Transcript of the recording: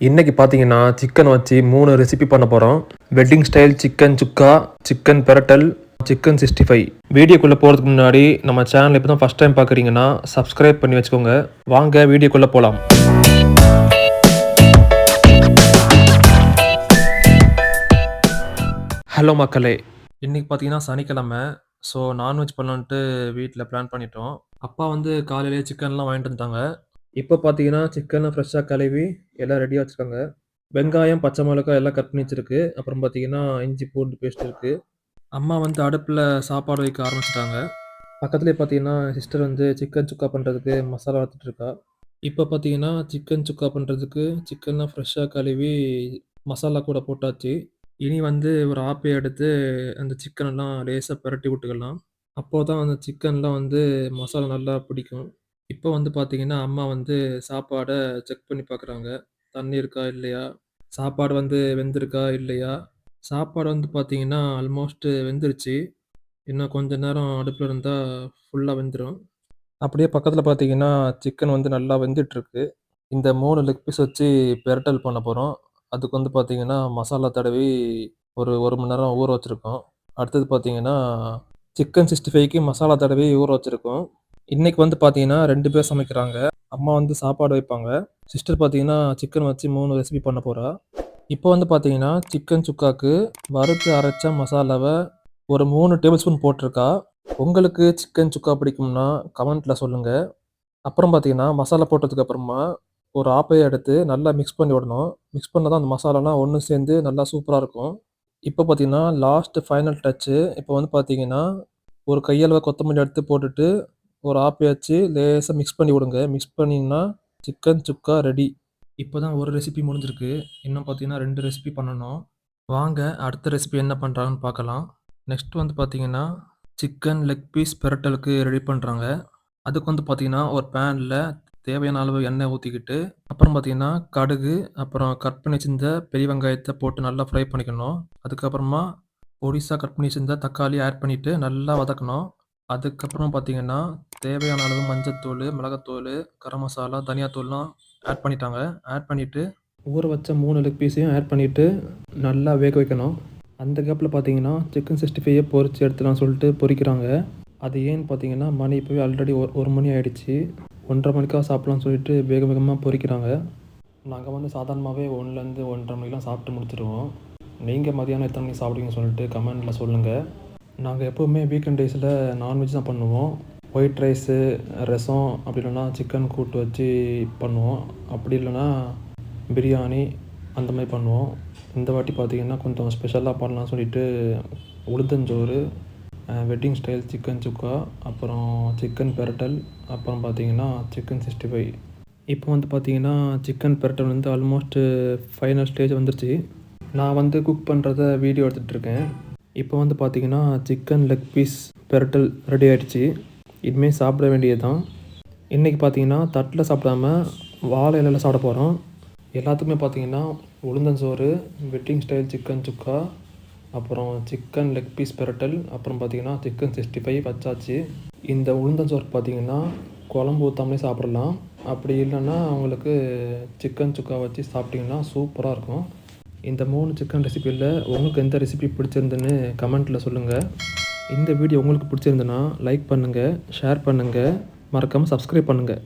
இன்னைக்கு பார்த்தீங்கன்னா சிக்கன் வச்சு மூணு ரெசிபி பண்ண போகிறோம் wedding style chicken sukka chicken பெரட்டல் chicken sixty five வீடியோக்குள்ளே போகிறதுக்கு முன்னாடி நம்ம சேனல் இப்போ தான் ஃபஸ்ட் டைம் பார்க்குறீங்கன்னா சப்ஸ்கிரைப் பண்ணி வச்சுக்கோங்க. வாங்க வீடியோக்குள்ளே போகலாம் ஹலோ மக்களே. இன்னைக்கு பார்த்தீங்கன்னா சனிக்கிழமை. ஸோ நான்வெஜ் பண்ணலான்ட்டு வீட்டில் பிளான் பண்ணிட்டோம். அப்பா வந்து காலையிலேயே சிக்கன்லாம் வாங்கிட்டு வந்துட்டாங்க. இப்போ பார்த்தீங்கன்னா சிக்கனை ஃப்ரெஷ்ஷாக கழுவி எல்லாம் ரெடியாக வச்சுருக்காங்க. வெங்காயம் பச்சை மிளகாய் எல்லாம் கட் பண்ணி வச்சிருக்கு. அப்புறம் பார்த்தீங்கன்னா இஞ்சி பூண்டு பேஸ்ட் இருக்குது அம்மா வந்து அடுப்பில் சாப்பாடு வைக்க ஆரம்பிச்சிட்டாங்க. பக்கத்துலேயே பார்த்தீங்கன்னா சிஸ்டர் வந்து சிக்கன் சுக்கா பண்ணுறதுக்கு மசாலா வறுத்துட்டு இருக்கா. இப்போ பார்த்தீங்கன்னா சிக்கன் சுக்கா பண்ணுறதுக்கு சிக்கனை ஃப்ரெஷ்ஷாக கழுவி மசாலா கூட போட்டாச்சு. இனி வந்து ஒரு ஆப்பை எடுத்து அந்த சிக்கனெல்லாம் லேசாக பிரட்டி விட்டுக்கலாம். அப்போ தான் அந்த சிக்கன்லாம் வந்து மசாலா நல்லா பிடிக்கும். இப்போ வந்து பார்த்தீங்கன்னா அம்மா வந்து சாப்பாடை செக் பண்ணி பார்க்குறாங்க. தண்ணி இருக்கா இல்லையா? சாப்பாடு வந்து வெந்திருக்கா இல்லையா? சாப்பாடு வந்து பார்த்தீங்கன்னா ஆல்மோஸ்ட் வெந்துருச்சு. இன்னும் கொஞ்ச நேரம் அடுப்பில் இருந்தால் ஃபுல்லாக வெந்துடும் அப்படியே பக்கத்தில் பார்த்தீங்கன்னா சிக்கன் வந்து நல்லா வெந்துட்டுருக்கு. இந்த மூணு லெக் பீஸ் வச்சு பெரட்டல் பண்ண போகிறோம் அதுக்கு வந்து பார்த்தீங்கன்னா மசாலா தடவி ஒரு ஒரு மணி நேரம் ஊற வச்சுருக்கோம். அடுத்தது பார்த்தீங்கன்னா சிக்கன் சிக்ஸ்டி ஃபைவ்க்கு மசாலா தடவி ஊற வச்சுருக்கோம். இன்னைக்கு வந்து பார்த்தீங்கன்னா ரெண்டு பேர் சமைக்கிறாங்க. அம்மா வந்து சாப்பாடு வைப்பாங்க. சிஸ்டர் பார்த்தீங்கன்னா சிக்கன் வச்சு மூணு ரெசிபி பண்ண போகிறா இப்போ வந்து பார்த்தீங்கன்னா சிக்கன் சுக்காக்கு வறுத்து அரைச்ச மசாலாவை ஒரு மூணு டேபிள் ஸ்பூன் போட்டிருக்கா. உங்களுக்கு சிக்கன் சுக்கா பிடிக்கும்னா கமெண்ட்டில் சொல்லுங்கள் அப்புறம் பார்த்தீங்கன்னா மசாலா போட்டதுக்கு அப்புறமா ஒரு ஆப்பையை எடுத்து நல்லா மிக்ஸ் பண்ணி விடணும். மிக்ஸ் பண்ணால் தான் அந்த மசாலாலாம் ஒன்று சேர்ந்து நல்லா சூப்பராக இருக்கும். இப்போ பார்த்தீங்கன்னா லாஸ்ட் ஃபைனல் டச்சு இப்போ வந்து பார்த்தீங்கன்னா ஒரு கையளவை கொத்தமல்லி எடுத்து போட்டுட்டு ஒரு ஆப்பியாச்சு வச்சு லேசாக மிக்ஸ் பண்ணி விடுங்க. மிக்ஸ் பண்ணிங்கன்னா சிக்கன் சுக்கா ரெடி இப்போ தான் ஒரு ரெசிபி முடிஞ்சிருக்கு. இன்னும் பார்த்தீங்கன்னா ரெண்டு ரெசிபி பண்ணணும். வாங்க அடுத்த ரெசிபி என்ன பண்ணுறாங்கன்னு பார்க்கலாம். நெக்ஸ்ட் வந்து பார்த்தீங்கன்னா சிக்கன் லெக் பீஸ் பெரட்டலுக்கு ரெடி பண்ணுறாங்க அதுக்கு வந்து பார்த்தீங்கன்னா ஒரு பேனில் தேவையான அளவு எண்ணெய் ஊற்றிக்கிட்டு அப்புறம் பார்த்தீங்கன்னா கடுகு அப்புறம் கட் பண்ணி வச்சிருந்த பெரிய வெங்காயத்தை போட்டு நல்லா ஃப்ரை பண்ணிக்கணும். அதுக்கப்புறமா ஒடிசா கட் பண்ணி வச்சிருந்த தக்காளி ஆட் பண்ணிவிட்டு நல்லா வதக்கணும். அதுக்கப்புறம் பார்த்தீங்கன்னா தேவையான அளவு மஞ்சத்தூள் மிளகாத்தூள் கரம் மசாலா தனியாத்தூள்லாம் ஆட் பண்ணிட்டாங்க. ஆட் பண்ணிவிட்டு ஊற வச்ச மூணு லெக் பீஸையும் ஆட் பண்ணிவிட்டு நல்லா வேக வைக்கணும். அந்த கேப்பில் பார்த்தீங்கன்னா சிக்கன் சிக்ஸ்டி ஃபைவை பொரிச்சு எடுத்துலாம் சொல்லிட்டு பொரிக்கிறாங்க அது ஏன்னு பார்த்தீங்கன்னா மணி இப்போவே ஆல்ரெடி ஒரு ஒரு மணி ஆயிடுச்சு. ஒன்றரை மணிக்காக சாப்பிட்லாம்னு சொல்லிட்டு வேக வேகமாக பொரிக்கிறாங்க நாங்கள் வந்து சாதாரணமாகவே ஒன்றுலேருந்து ஒன்றரை மணிக்கெலாம் சாப்பிட்டு முடிச்சிடுவோம் நீங்கள் மதியானம் எத்தனை மணிக்கு சாப்பிடுவீங்கன்னு சொல்லிட்டு கமெண்டில் சொல்லுங்கள் நாங்கள் எப்போவுமே வீக்கெண்ட் டேஸில் நான்வெஜ் தான் பண்ணுவோம். ஒயிட் ரைஸு ரசம் அப்படி இல்லைன்னா சிக்கன் கூட்டு வச்சு பண்ணுவோம். அப்படி இல்லைன்னா பிரியாணி அந்த மாதிரி பண்ணுவோம். இந்த வாட்டி பார்த்தீங்கன்னா கொஞ்சம் ஸ்பெஷலாக பண்ணலாம்னு சொல்லிட்டு உளுத்தஞ்சோறு வெட்டிங் ஸ்டைல் சிக்கன் சுக்கா அப்புறம் சிக்கன் பெரட்டல் அப்புறம் பார்த்தீங்கன்னா சிக்கன் சிக்ஸ்டி ஃபைவ் இப்போ வந்து பார்த்திங்கன்னா சிக்கன் பெரட்டல் வந்து ஆல்மோஸ்ட்டு ஃபைனல் ஸ்டேஜ் வந்துருச்சு. நான் வந்து குக் பண்ணுறத வீடியோ எடுத்துகிட்ருக்கேன் இப்போ வந்து பார்த்திங்கன்னா சிக்கன் லெக் பீஸ் பெரட்டல் ரெடி ஆகிடுச்சி இனிமேல் சாப்பிட வேண்டியது தான் இன்றைக்கி பார்த்தீங்கன்னா தட்டில் சாப்பிடாம வாழை இலையில் சாப்பிட போகிறோம் எல்லாத்துக்குமே பார்த்திங்கன்னா உளுந்தஞ்சோறு வெட்டிங் ஸ்டைல் சிக்கன் சுக்கா அப்புறம் சிக்கன் லெக் பீஸ் பெரட்டல் அப்புறம் பார்த்திங்கன்னா சிக்கன் சிக்ஸ்டி ஃபைவ் வச்சாச்சு இந்த உளுந்தஞ்சோறு பார்த்தீங்கன்னா குழம்பு ஊற்றாமலே சாப்பிடலாம். அப்படி இல்லைன்னா அவங்களுக்கு சிக்கன் சுக்கா வச்சு சாப்பிட்டிங்கன்னா சூப்பராக இருக்கும். இந்த மூணு சிக்கன் ரெசிபியில் உங்களுக்கு எந்த ரெசிபி பிடிச்சிருந்துன்னு கமெண்ட்டில் சொல்லுங்கள் இந்த வீடியோ உங்களுக்கு பிடிச்சிருந்துன்னா லைக் பண்ணுங்கள் ஷேர் பண்ணுங்கள் மறக்காமல் சப்ஸ்கிரைப் பண்ணுங்கள்